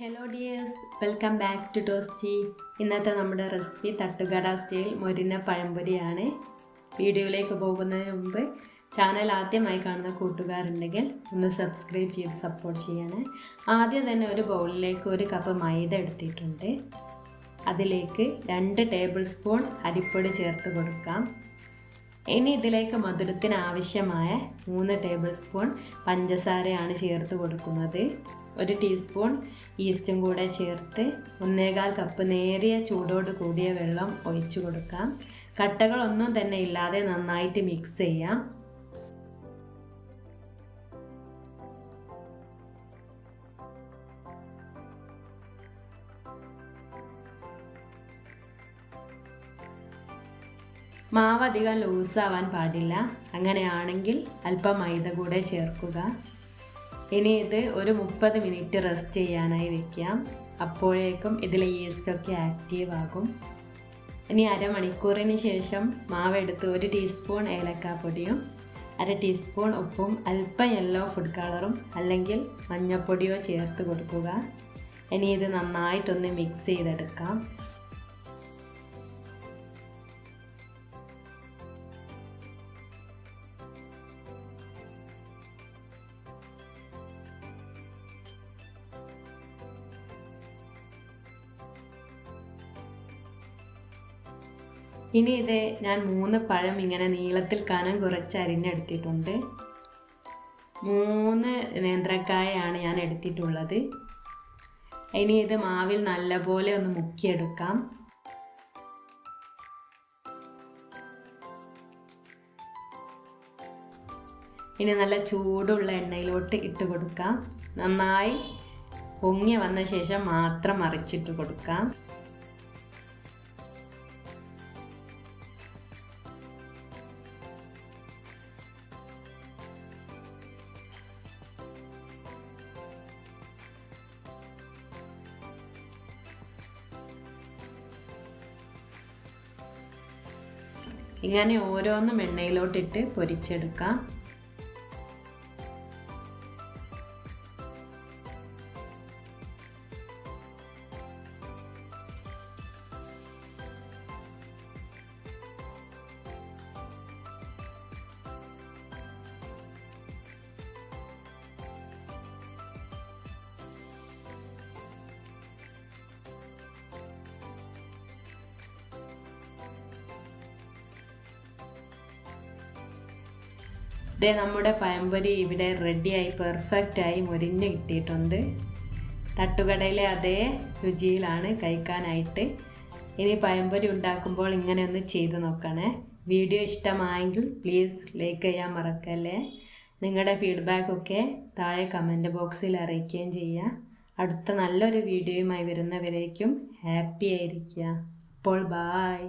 Hello dears welcome back to Toasty ഇന്നത്തെ നമ്മുടെ recipe തട്ടുകട സ്റ്റൈൽ മൊരിന പഴംപൊരിയാണ്. വീഡിയോയിലേക്ക് പോകുന്നതിന് മുമ്പ് ചാനൽ ആദ്യമായി കാണുന്ന കൂട്ടുകാരുണ്ടെങ്കിൽ ഒന്ന് സബ്സ്ക്രൈബ് ചെയ്ത് സപ്പോർട്ട് ചെയ്യണേ. ആദ്യം തന്നെ ഒരു ബൗളിലേക്ക് ഒരു കപ്പ് മൈദ എടുത്തിട്ടുണ്ട്. അതിലേക്ക് രണ്ട് ടേബിൾ സ്പൂൺ അരിപ്പൊടി ചേർത്ത് കൊടുക്കാം. ഇനി ഇതിലേക്ക് മധുരത്തിന് ആവശ്യമായ മൂന്ന് ടേബിൾ സ്പൂൺ പഞ്ചസാരയാണ് ചേർത്ത് കൊടുക്കുന്നത്. ഒരു ടീസ്പൂൺ ഈസ്റ്റും കൂടെ ചേർത്ത് ഒന്നേകാൽ കപ്പ് നേരിയ ചൂടോട് കൂടിയ വെള്ളം ഒഴിച്ചു കൊടുക്കാം. കട്ടകളൊന്നും തന്നെ ഇല്ലാതെ നന്നായിട്ട് മിക്സ് ചെയ്യാം. മാവ് അധികം ലൂസാവാൻ പാടില്ല. അങ്ങനെയാണെങ്കിൽ അല്പം മൈദ കൂടെ ചേർക്കുക. ഇനി ഇത് ഒരു മുപ്പത് മിനിറ്റ് റെസ്റ്റ് ചെയ്യാനായി വെക്കാം. അപ്പോഴേക്കും ഇതിലെ ഈസ്റ്റൊക്കെ ആക്റ്റീവ് ആകും. ഇനി അരമണിക്കൂറിന് ശേഷം മാവെടുത്ത് ഒരു ടീസ്പൂൺ ഏലക്കാപ്പൊടിയും അര ടീസ്പൂൺ ഉപ്പും അല്പം യെല്ലോ ഫുഡ് കളറും അല്ലെങ്കിൽ മഞ്ഞൾപ്പൊടിയോ ചേർത്ത് കൊടുക്കുക. ഇനി ഇത് നന്നായിട്ടൊന്ന് മിക്സ് ചെയ്തെടുക്കാം. ഇനി ഇത് ഞാൻ മൂന്ന് പഴം ഇങ്ങനെ നീളത്തിൽ കനം കുറച്ച് അരിഞ്ഞെടുത്തിട്ടുണ്ട് മൂന്ന് നേന്ത്രക്കായയാണ് ഞാൻ എടുത്തിട്ടുള്ളത്. ഇനി ഇത് മാവിൽ നല്ലപോലെ ഒന്ന് മുക്കിയെടുക്കാം. ഇനി നല്ല ചൂടുള്ള എണ്ണയിലോട്ട് ഇട്ട് കൊടുക്കാം. നന്നായി പൊങ്ങി വന്ന ശേഷം മാത്രം മറിച്ചിട്ട് കൊടുക്കാം. ഇങ്ങനെ ഓരോന്നും എണ്ണയിലോട്ടിട്ട് പൊരിച്ചെടുക്കാം. ഇതേ നമ്മുടെ പഴംപൊരി ഇവിടെ റെഡിയായി പെർഫെക്റ്റായി മുരിഞ്ഞ് കിട്ടിയിട്ടുണ്ട്. തട്ടുകടയിലെ അതേ രുചിയിലാണ് കഴിക്കാനായിട്ട്. ഇനി പഴംപൊരി ഉണ്ടാക്കുമ്പോൾ ഇങ്ങനെ ഒന്ന് ചെയ്ത് നോക്കണേ. വീഡിയോ ഇഷ്ടമായെങ്കിൽ പ്ലീസ് ലൈക്ക് ചെയ്യാൻ മറക്കല്ലേ. നിങ്ങളുടെ ഫീഡ്ബാക്കൊക്കെ താഴെ കമന്റ് ബോക്സിൽ അറിയിക്കുകയും ചെയ്യുക. അടുത്ത നല്ലൊരു വീഡിയോയുമായി വരുന്നവരേക്കും ഹാപ്പി ആയിരിക്കുക. അപ്പോൾ ബായ്